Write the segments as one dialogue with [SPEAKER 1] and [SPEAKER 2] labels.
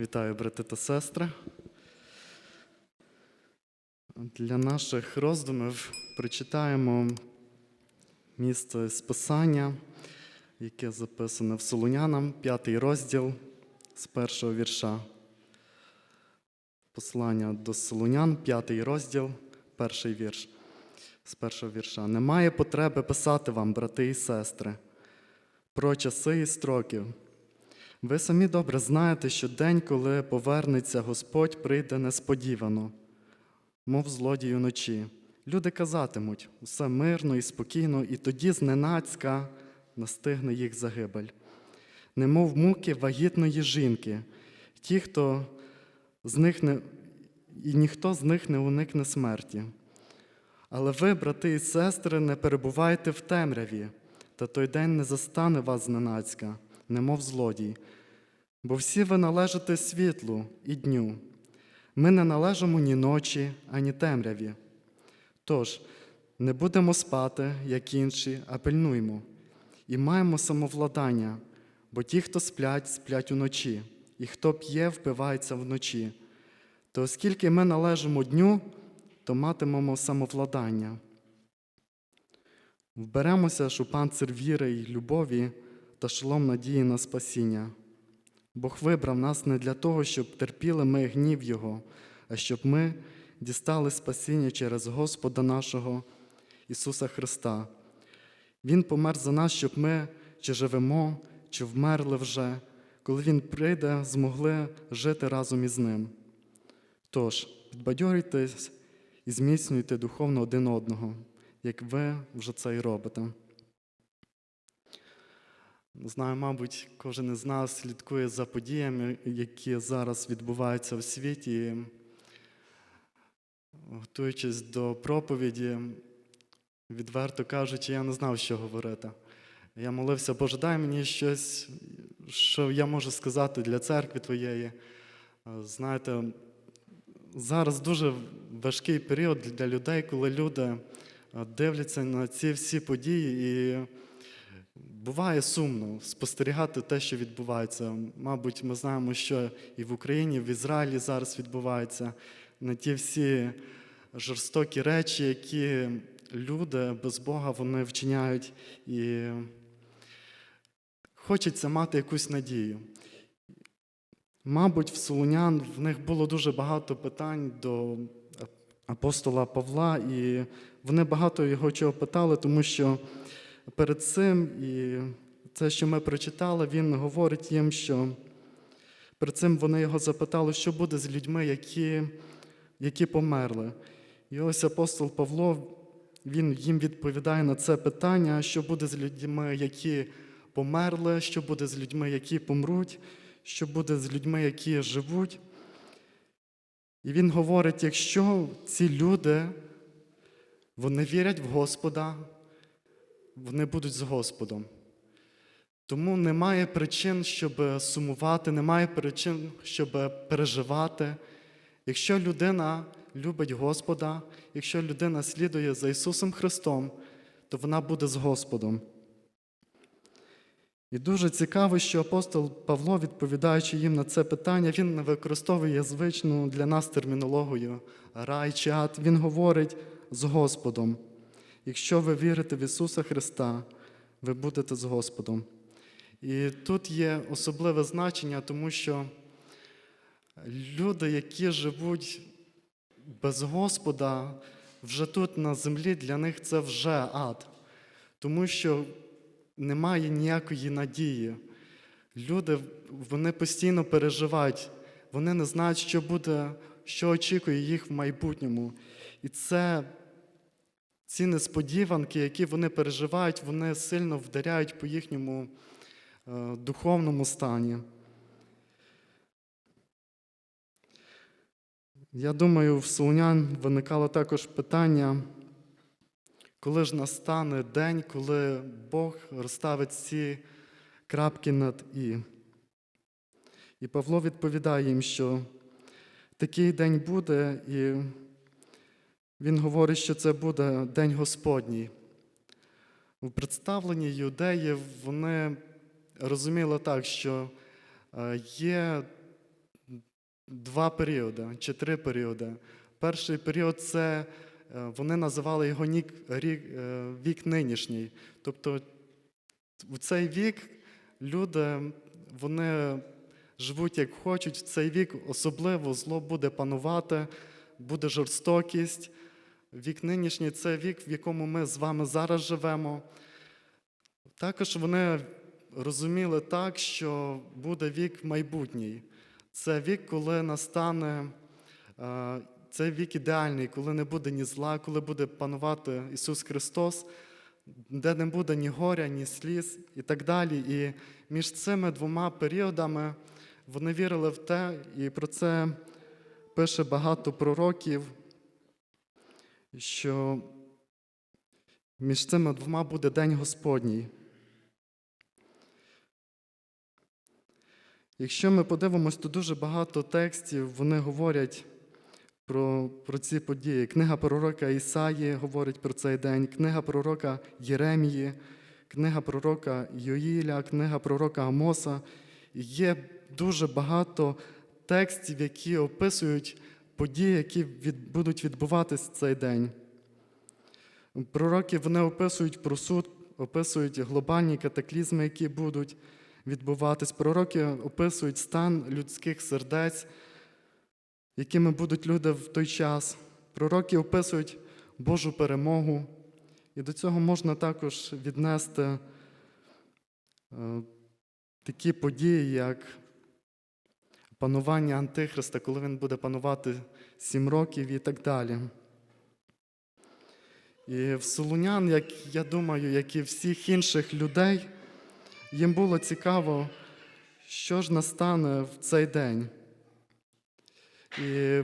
[SPEAKER 1] Вітаю, брати та сестри. Для наших роздумів прочитаємо місце з Писання, яке записане в Солунянам, п'ятий розділ з першого вірша. Послання до Солунян, п'ятий розділ, перший вірш. З першого вірша. Немає потреби писати вам, брати і сестри, про часи і строки. Ви самі добре знаєте, що день, коли повернеться Господь, прийде несподівано, мов злодій уночі. Люди казатимуть усе мирно і спокійно, і тоді зненацька настигне їх загибель. Немов муки вагітної жінки, ті, хто з них не, і ніхто з них не уникне смерті. Але ви, брати і сестри, не перебувайте в темряві, та той день не застане вас зненацька, немов злодій. Бо всі ви належите світлу і дню. Ми не належимо ні ночі, ані темряві. Тож, не будемо спати, як інші, а пильнуймо, і маємо самовладання, бо ті, хто сплять, сплять уночі, і хто п'є, впивається вночі. То оскільки ми належимо дню, то матимемо самовладання. Вберемося ж у панцир віри й любові та шолом надії на спасіння. Бог вибрав нас не для того, щоб терпіли ми гнів Його, а щоб ми дістали спасіння через Господа нашого Ісуса Христа. Він помер за нас, щоб ми чи живемо, чи вмерли вже, коли Він прийде, змогли жити разом із Ним. Тож, підбадьорюйтесь і зміцнюйте духовно один одного, як ви вже це і робите. Знаю, мабуть, кожен із нас слідкує за подіями, які зараз відбуваються в світі. Готуючись до проповіді, відверто кажучи, я не знав, що говорити. Я молився, Боже, дай мені щось, що я можу сказати для церкви Твоєї. Знаєте, зараз дуже важкий період для людей, коли люди дивляться на ці всі події і буває сумно спостерігати те, що відбувається. Мабуть, ми знаємо, що і в Україні, і в Ізраїлі зараз відбувається на ті всі жорстокі речі, які люди без Бога вони вчиняють, і хочеться мати якусь надію. Мабуть, в Солунян в них було дуже багато питань до апостола Павла, і вони багато його чого питали, тому що перед цим, і це, що ми прочитали, він говорить їм, що перед цим вони його запитали, що буде з людьми, які, які померли. І ось апостол Павло, він їм відповідає на це питання, що буде з людьми, які померли, що буде з людьми, які помруть, що буде з людьми, які живуть. І він говорить: якщо ці люди, вони вірять в Господа, вони будуть з Господом. Тому немає причин, щоб сумувати, немає причин, щоб переживати. Якщо людина любить Господа, якщо людина слідує за Ісусом Христом, то вона буде з Господом. І дуже цікаво, що апостол Павло, відповідаючи їм на це питання, він не використовує звичну для нас термінологію рай чи ад. Він говорить з Господом. Якщо ви вірите в Ісуса Христа, ви будете з Господом. І тут є особливе значення, тому що люди, які живуть без Господа, вже тут на землі для них це вже ад, тому що немає ніякої надії. Люди вони постійно переживають, вони не знають, що буде, що очікує їх в майбутньому. І це ці несподіванки, які вони переживають, вони сильно вдаряють по їхньому е, духовному стані. Я думаю, в Солонян виникало також питання, коли ж настане день, коли Бог розставить ці крапки над І. І Павло відповідає їм, що такий день буде, і він говорить, що це буде День Господній. У представленні юдеїв вони розуміли так, що е, є два періоди чи три періоди. Перший період це е, вони називали його е, вік нинішній. Тобто в цей вік люди вони живуть як хочуть. В цей вік особливо зло буде панувати, буде жорстокість. Вік нинішній це вік, в якому ми з вами зараз живемо. Також вони розуміли так, що буде вік майбутній. Це вік, коли настане е, це вік ідеальний, коли не буде ні зла, коли буде панувати Ісус Христос, де не буде ні горя, ні сліз і так далі. І між цими двома періодами вони вірили в те, і про це пише багато пророків, що між цими двома буде День Господній. Якщо ми подивимось, то дуже багато текстів вони говорять про, про ці події. Книга пророка Ісаї говорить про цей день, книга пророка Єремії, книга пророка Йоїля, книга пророка Амоса. Є дуже багато текстів, які описують події, які від, будуть відбуватись цей день. Пророки вони описують про суд, описують глобальні катаклізми, які будуть відбуватись. Пророки описують стан людських сердець, якими будуть люди в той час. Пророки описують Божу перемогу. І до цього можна також віднести е, такі події, як панування Антихриста, коли він буде панувати сім років і так далі. І в Солунян, як я думаю, як і всіх інших людей, їм було цікаво, що ж настане в цей день. І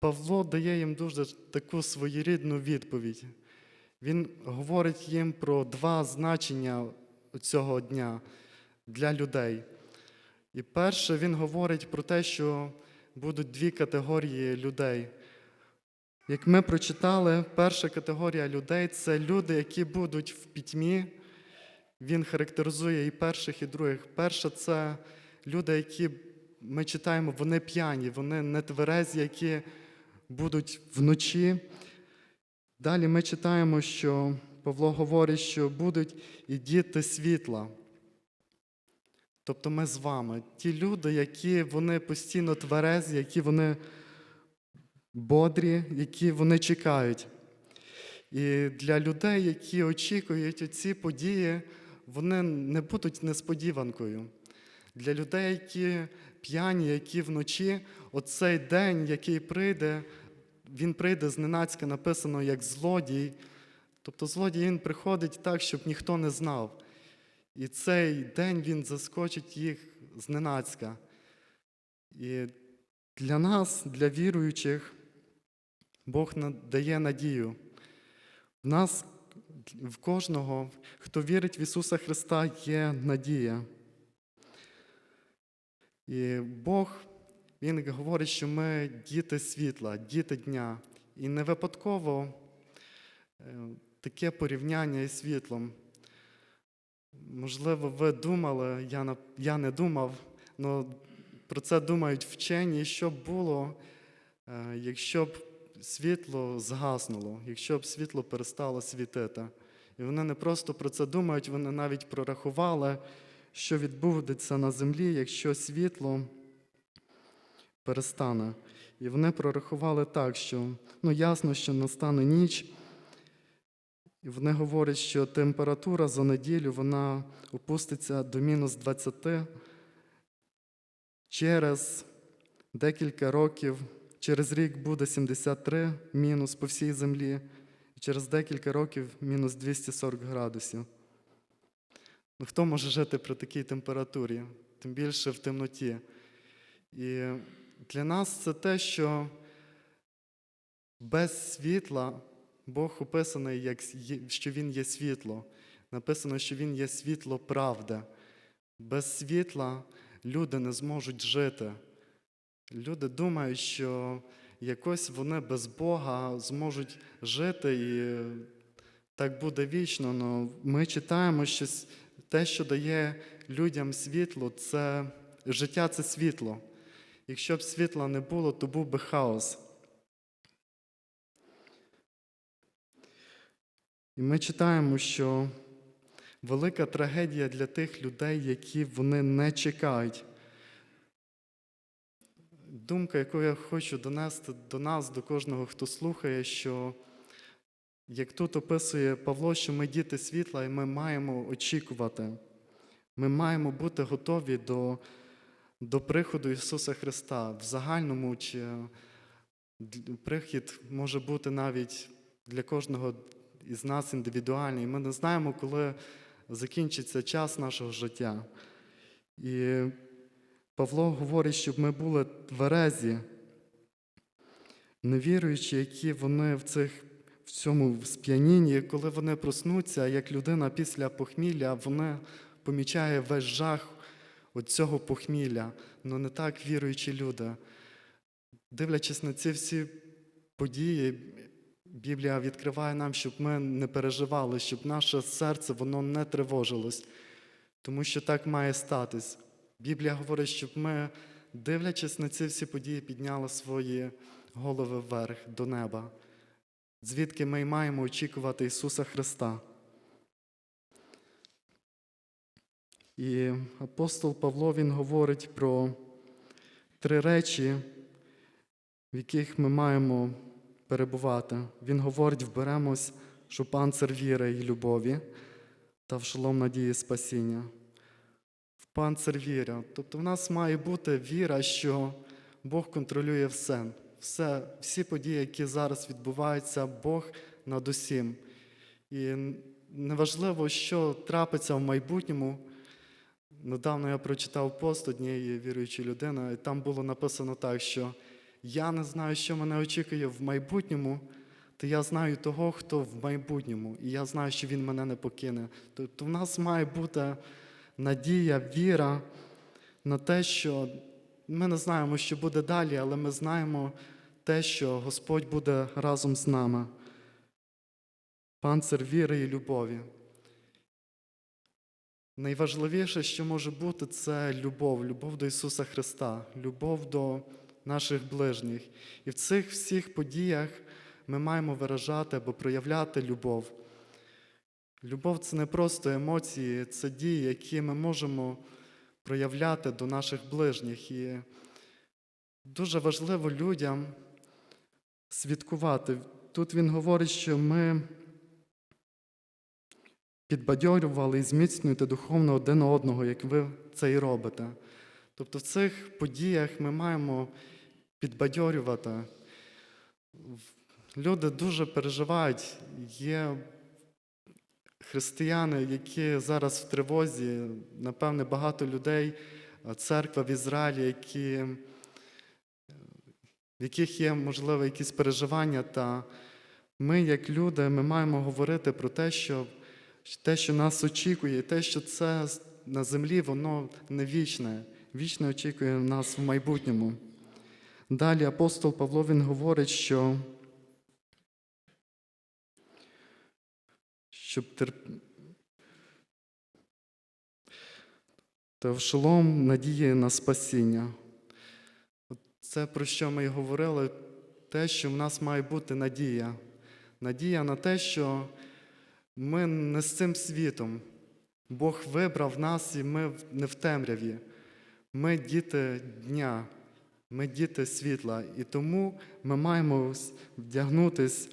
[SPEAKER 1] Павло дає їм дуже таку своєрідну відповідь. Він говорить їм про два значення цього дня для людей. І перше, він говорить про те, що будуть дві категорії людей. Як ми прочитали, перша категорія людей це люди, які будуть в пітьмі. Він характеризує і перших, і других. Перша це люди, які ми читаємо, вони п'яні, вони нетверезі, які будуть вночі. Далі ми читаємо, що Павло говорить, що будуть і діти світла. Тобто ми з вами. Ті люди, які вони постійно тверезі, які вони бодрі, які вони чекають. І для людей, які очікують ці події, вони не будуть несподіванкою. Для людей, які п'яні, які вночі, оцей день, який прийде, він прийде зненацька, написано як злодій. Тобто злодій він приходить так, щоб ніхто не знав. І цей день він заскочить їх зненацька. І для нас, для віруючих, Бог дає надію. В нас, в кожного, хто вірить в Ісуса Христа, є надія. І Бог, Він говорить, що ми діти світла, діти дня. І не випадково е, таке порівняння із світлом. Можливо, ви думали, я, я не думав, але про це думають вчені, що б було, е, якщо б світло згаснуло, якщо б світло перестало світити. І вони не просто про це думають, вони навіть прорахували, що відбудеться на землі, якщо світло перестане. І вони прорахували так, що ну, ясно, що настане ніч. І вони говорять, що температура за неділю вона опуститься до мінус 20 через декілька років, через рік буде 73 мінус по всій землі, і через декілька років мінус 240 градусів. Ну, хто може жити при такій температурі, тим більше в темноті? І для нас це те, що без світла Бог описаний, як що Він є світло. Написано, що Він є світло правди. Без світла люди не зможуть жити. Люди думають, що якось вони без Бога зможуть жити і так буде вічно. Но ми читаємо, що те, що дає людям світло, це життя це світло. Якщо б світла не було, то був би хаос. І ми читаємо, що велика трагедія для тих людей, які вони не чекають. Думка, яку я хочу донести до нас, до кожного, хто слухає, що як тут описує Павло, що ми діти світла, і ми маємо очікувати. Ми маємо бути готові до, до приходу Ісуса Христа. В загальному чи прихід може бути навіть для кожного із нас індивідуальний. Ми не знаємо, коли закінчиться час нашого життя. І Павло говорить, щоб ми були тверезі, невіруючі, які вони в цих в цьому сп'янінні, коли вони проснуться, як людина після похмілля, вона помічає весь жах цього похмілля, але не так віруючі люди. Дивлячись на ці всі події, Біблія відкриває нам, щоб ми не переживали, щоб наше серце воно не тривожилось, тому що так має статись. Біблія говорить, щоб ми, дивлячись на ці всі події, підняли свої голови вверх до неба, звідки ми маємо очікувати Ісуса Христа. І апостол Павло він говорить про три речі, в яких ми маємо перебувати. Він говорить: вберемось, що панцир віри і любові та в шолом надії спасіння. В панцир віра. Тобто в нас має бути віра, що Бог контролює все. все всі події, які зараз відбуваються, Бог над усім. І неважливо, що трапиться в майбутньому. Недавно я прочитав пост однієї віруючої людини, і там було написано так, що я не знаю, що мене очікує в майбутньому, то я знаю того, хто в майбутньому, і я знаю, що він мене не покине. Тобто в нас має бути надія, віра на те, що ми не знаємо, що буде далі, але ми знаємо те, що Господь буде разом з нами. Панцир віри і любові. Найважливіше, що може бути, це любов, любов до Ісуса Христа, любов до наших ближніх. І в цих всіх подіях ми маємо виражати або проявляти любов. Любов це не просто емоції, це дії, які ми можемо проявляти до наших ближніх. І дуже важливо людям свідкувати. Тут він говорить, що ми підбадьорювали і зміцнюєте духовно один одного, як ви це і робите. Тобто в цих подіях ми маємо підбадьорювати. Люди дуже переживають. Є християни, які зараз в тривозі, напевне, багато людей, церква в Ізраїлі, які, в яких є, можливо, якісь переживання. Та ми, як люди, ми маємо говорити про те, що те, що нас очікує, і те, що це на землі, воно не вічне. Вічне очікує нас в майбутньому. Далі апостол Павло він говорить, що щоб терп... та шолом надії на спасіння. Це про що ми й говорили, те, що в нас має бути надія. Надія на те, що ми не з цим світом. Бог вибрав нас, і ми не в темряві. Ми діти дня, ми діти світла, і тому ми маємо вдягнутись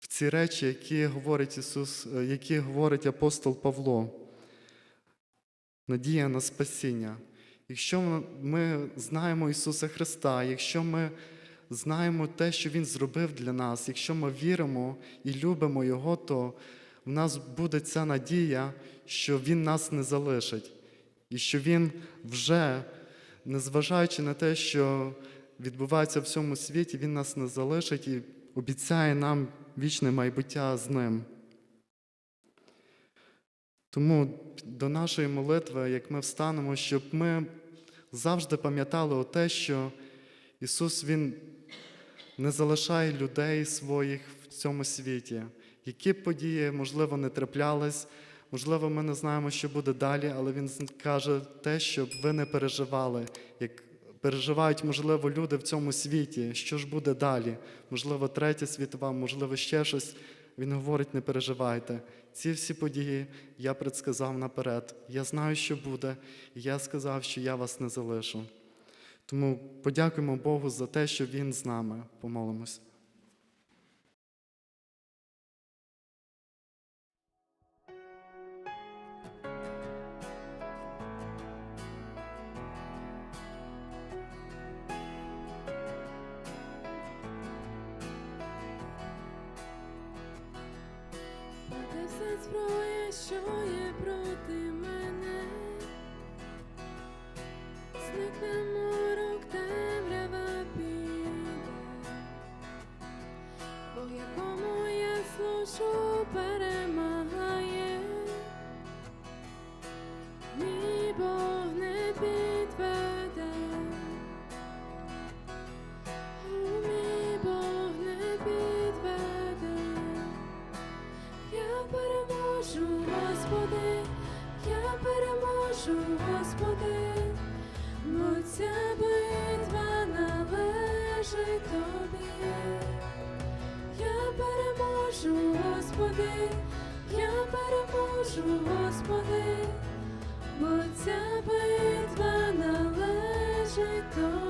[SPEAKER 1] в ці речі, які говорить Ісус, е, які говорить апостол Павло. Надія на спасіння. Якщо ми знаємо Ісуса Христа, якщо ми знаємо те, що Він зробив для нас, якщо ми віримо і любимо Його, то в нас буде ця надія, що Він нас не залишить, і що Він вже, незважаючи на те, що відбувається в цьому світі, Він нас не залишить і обіцяє нам вічне майбуття з ним. Тому до нашої молитви, як ми встанемо, щоб ми завжди пам'ятали те, що Ісус Він не залишає людей своїх в цьому світі. Які б події, можливо, не траплялись, можливо, ми не знаємо, що буде далі, але Він каже те, щоб ви не переживали, як переживають, можливо, люди в цьому світі, що ж буде далі. Можливо, третя світова, можливо, ще щось. Він говорить: не переживайте. Ці всі події я предсказав наперед. Я знаю, що буде, і я сказав, що я вас не залишу. Тому подякуємо Богу за те, що Він з нами. Помолимось.
[SPEAKER 2] Переможу, Господи, бо ця битва належить тобі.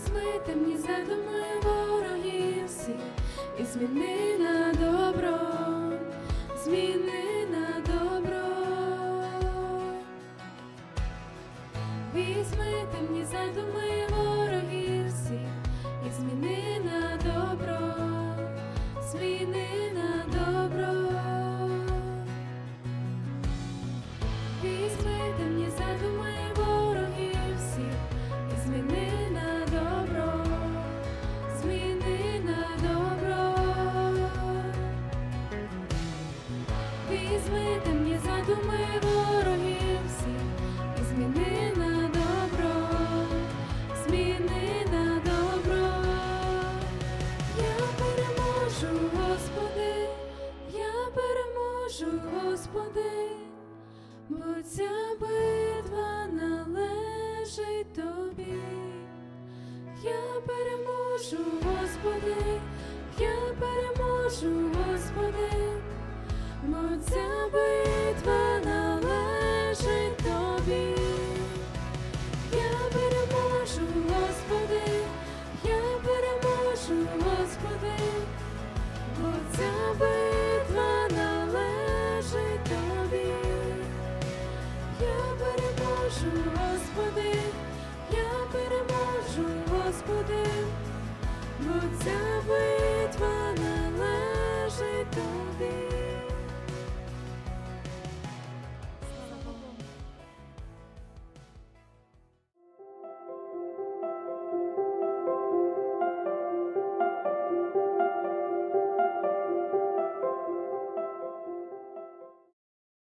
[SPEAKER 2] Візьми темні задуми ворогів всіх. І зміни на добро, зміни темні